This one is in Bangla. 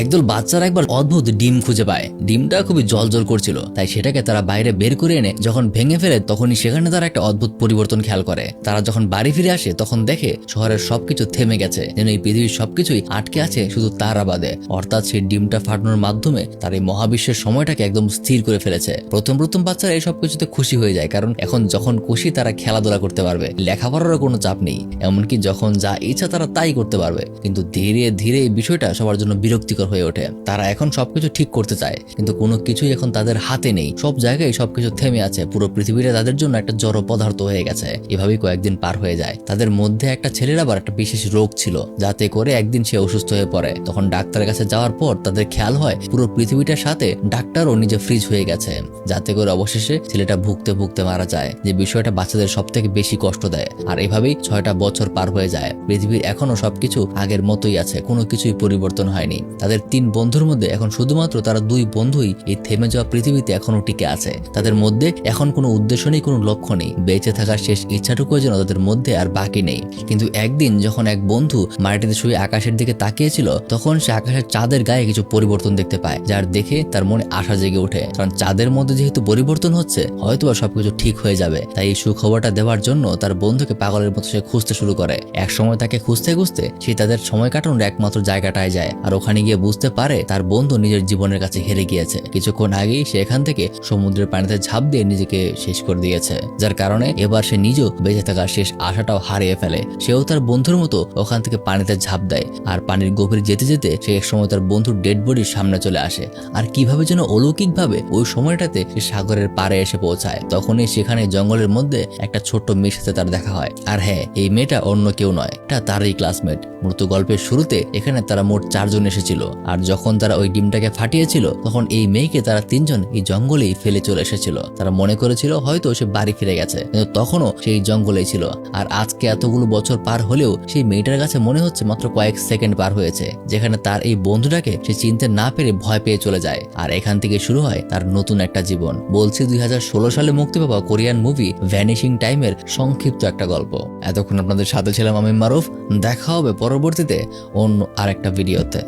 একদল বাচ্চারা একবার অদ্ভুত ডিম খুঁজে পায়। ডিমটা খুবই জল জল করছিল, তাই সেটাকে তারা বাইরে বের করে এনে যখন ভেঙে ফেলে তখনই সেখানে তারা একটা অদ্ভুত পরিবর্তন খেয়াল করে। তারা যখন বাড়ি ফিরে আসে তখন দেখে শহরের সবকিছু থেমে গেছে, যেন এই পৃথিবীর সবকিছুই আটকে আছে শুধু তারা বাদে অর্থাৎ সেই ডিমটা ফাটানোর মাধ্যমে তার এই মহাবিশ্বের সময়টাকে একদম স্থির করে ফেলেছে। প্রথম প্রথম বাচ্চারা এই সব কিছুতে খুশি হয়ে যায়, কারণ এখন যখন খুশি তারা খেলাধুলা করতে পারবে। লেখাপড়ারও কোনো চাপ নেই, এমনকি যখন যা ইচ্ছা তারা তাই করতে পারবে। কিন্তু ধীরে ধীরে এই বিষয়টা সবার জন্য বিরক্তিকর হয়ে ওঠে। তারা এখন সবকিছু ঠিক করতে চায়, কিন্তু কোনো কিছুই এখন তাদের হাতে নেই। সব জায়গায় সবকিছু থেমে আছে। পুরো পৃথিবীটা তাদের জন্য একটা জড় পদার্থ হয়ে গেছে। এভাবেই কয়েকদিন পার হয়ে যায়। তাদের মধ্যে একটা ছেলের আবার একটা বিশেষ রোগ ছিল, যাতে করে একদিন সে অসুস্থ হয়ে পড়ে। তখন ডাক্তারের কাছে যাওয়ার পর তাদের খেয়াল হয়, পুরো পৃথিবীটার সাথে ডাক্তারও নিজে ফ্রিজ হয়ে গেছে। যাতে করে অবশেষে ছেলেটা ভুগতে ভুগতে মারা যায়, যে বিষয়টা বাচ্চাদের সব থেকে বেশি কষ্ট দেয়। আর এভাবেই ছয়টা বছর পার হয়ে যায়। পৃথিবীর এখনও সবকিছু আগের মতোই আছে, কোনো কিছুই পরিবর্তন হয়নি। তাদের তিন বন্ধুর মধ্যে এখন শুধুমাত্র তারা দুই বন্ধুই এই থেমে যাওয়া পৃথিবীতে এখনও টিকে আছে। তাদের মধ্যে এখন কোনো উদ্দেশ্য নেই, কোনো লক্ষ্য নেই। বেঁচে থাকার শেষ ইচ্ছাটুকু যেন তাদের মধ্যে আর বাকি নেই। কিন্তু একদিন যখন এক বন্ধু মাটিতে শুয়ে আকাশের দিকে তাকিয়েছিল, তখন সে আকাশের চাঁদের গায়ে কিছু পরিবর্তন দেখতে পায়, যার দেখে তার মনে আশা জেগে ওঠে। কারণ চাঁদের মধ্যে যেহেতু পরিবর্তন হচ্ছে, হয়তোবা সবকিছু ঠিক হয়ে যাবে। তাই এই সুখবরটা দেওয়ার জন্য তার বন্ধুকে পাগলের মতো সে খুঁজতে শুরু করে। এক সময় তাকে খুঁজতে খুঁজতে সে তাদের সময় কাটানোর একমাত্র জায়গাটায় যায়, আর ওখানে গিয়ে বুঝতে পারে তার বন্ধু নিজের জীবনের কাছে হেরে গিয়েছে। কিছুক্ষণ আগেই সে এখান থেকে সমুদ্রের পানিতে ঝাঁপ দিয়ে নিজেকে শেষ করে দিয়েছে, যার কারণে এবার সে নিজেও বেঁচে থাকার শেষ আশাটাও হারিয়ে ফেলে। সেও তার বন্ধুর মতো ওখান থেকে পানিতে ঝাঁপ দেয় আর পানির গভীর যেতে যেতে সে এক সময় তার বন্ধুর ডেড বডির সামনে চলে আসে। আর কীভাবে যেন অলৌকিকভাবে ওই সময়টাতে সে সাগরের পাড়ে এসে পৌঁছায়, তখনই সেখানে জঙ্গলের মধ্যে একটা ছোট্ট মেয়ের সাথে তার দেখা হয়। আর হ্যাঁ এই মেয়েটা অন্য কেউ নয়, এটা তারই ক্লাসমেট মূলত গল্পের শুরুতে এখানে তারা মোট চারজন এসেছিল। আর যখন তারা ওই ডিমটাকে ফাটিয়েছিল, তখন এই মেয়েকে তারা তিনজন এই জঙ্গলেই ফেলে চলে এসেছিল। তারা মনে করেছিল হয়তো সে বাড়ি ফিরে গেছে, কিন্তু তখনও সেই জঙ্গলেই ছিল। আর আজকে এতগুলো বছর পার হলেও সেই মেয়েটার কাছে মনে হচ্ছে মাত্র কয়েক সেকেন্ড পার হয়েছে, যেখানে তার এই বন্ধুটাকে সে চিনতে না পেরে ভয় পেয়ে চলে যায়। আর এখান থেকে শুরু হয় তার নতুন একটা জীবন। বলছি দুই হাজার ষোলো সালে মুক্তি পাওয়া কোরিয়ান মুভি ভ্যানিশিং টাইমের সংক্ষিপ্ত একটা গল্প। এতক্ষণ আপনাদের সাথে ছিলাম আমি মারুফ। দেখা হবে পরবর্তীতে অন্য আরেকটা ভিডিওতে।